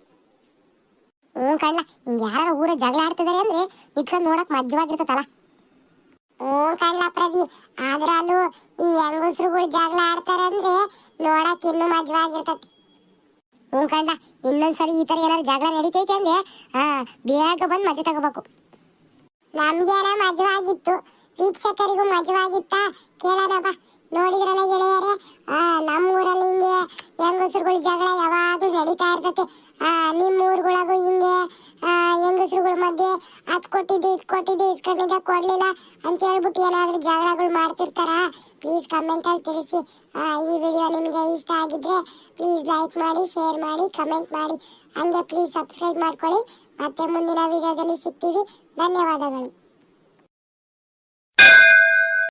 ಹ್ಮ್ ಕಣ್ಲ ಹಿಂಗೆ ಯಾರು ಊರ ಜಗಳ ಆಡ್ತಿದಾರೆ ಅಂದ್ರೆ ನಿತ್ಕೊಂಡು ನೋಡಕ್ ಮಜ್ಜವಾಗಿರ್ತತಲ್ಲ ಹ್ಞೂ ಕಣ್ಲ ಪ್ರದಿ ಆದ್ರಲ್ಲೂ ಈ ಹೆಂಗಸ್ರುಗಳು ಜಗಳ ಆಡ್ತಾರೆ ಅಂದ್ರೆ ನೋಡಕ್ ಇನ್ನೂ ಮಜವಾಗಿರ್ತತಿ. ಹ್ಞೂ ಕಂಡ ಇನ್ನೊಂದ್ಸರಿ ಈ ತರ ಏನಾದ್ರು ಜಗಳ ನಡೀತೈತೆ ಅಂದ್ರೆ, ಹಾ, ಬೇಗ ಬಂದು ಮಜಾ ತಗೋಬೇಕು. ನಮ್ಗೇನ ಮಜವಾಗಿತ್ತು, ವೀಕ್ಷಕರಿಗೂ ಮಜವಾಗಿತ್ತ ಕೇಳೋಣ ಬಾ. ನೋಡಿದ್ರಲ್ಲ ಗೆಳೆಯರೇ? ಆ ನಮ್ಮ ಊರಲ್ಲಿ ಹಿಂಗೆ ಹೆಂಗಸರುಗಳ ಜಗಳ ಯಾವಾಗಲೂ ನಡೀತಾ ಇರ್ತತೆ. ನಿಮ್ಮ ಊರುಗಳಾಗೂ ಹಿಂಗೆ ಹೆಂಗಸ್ರುಗಳ ಮಧ್ಯೆ ಅದು ಕೊಟ್ಟಿದ್ದೆ, ಇದು ಕೊಟ್ಟಿದ್ದೆ ಇಸ್ಕೊಂಡಿದ್ದೆ ಕೊಡಲಿಲ್ಲ ಅಂತ ಹೇಳ್ಬಿಟ್ಟು ಏನಾದರೂ ಜಗಳಗಳು ಮಾಡ್ತಿರ್ತಾರ? ಪ್ಲೀಸ್ ಕಮೆಂಟಲ್ಲಿ ತಿಳಿಸಿ. ಈ ವಿಡಿಯೋ ನಿಮಗೆ ಇಷ್ಟ ಆಗಿದ್ರೆ ಪ್ಲೀಸ್ ಲೈಕ್ ಮಾಡಿ ಶೇರ್ ಮಾಡಿ ಕಮೆಂಟ್ ಮಾಡಿ. ಹಂಗೆ ಪ್ಲೀಸ್ ಸಬ್ಸ್ಕ್ರೈಬ್ ಮಾಡ್ಕೊಳ್ಳಿ. ಮತ್ತೆ ಮುಂದಿನ ವಿಡಿಯೋದಲ್ಲಿ ಸಿಗ್ತೀವಿ. ಧನ್ಯವಾದಗಳು.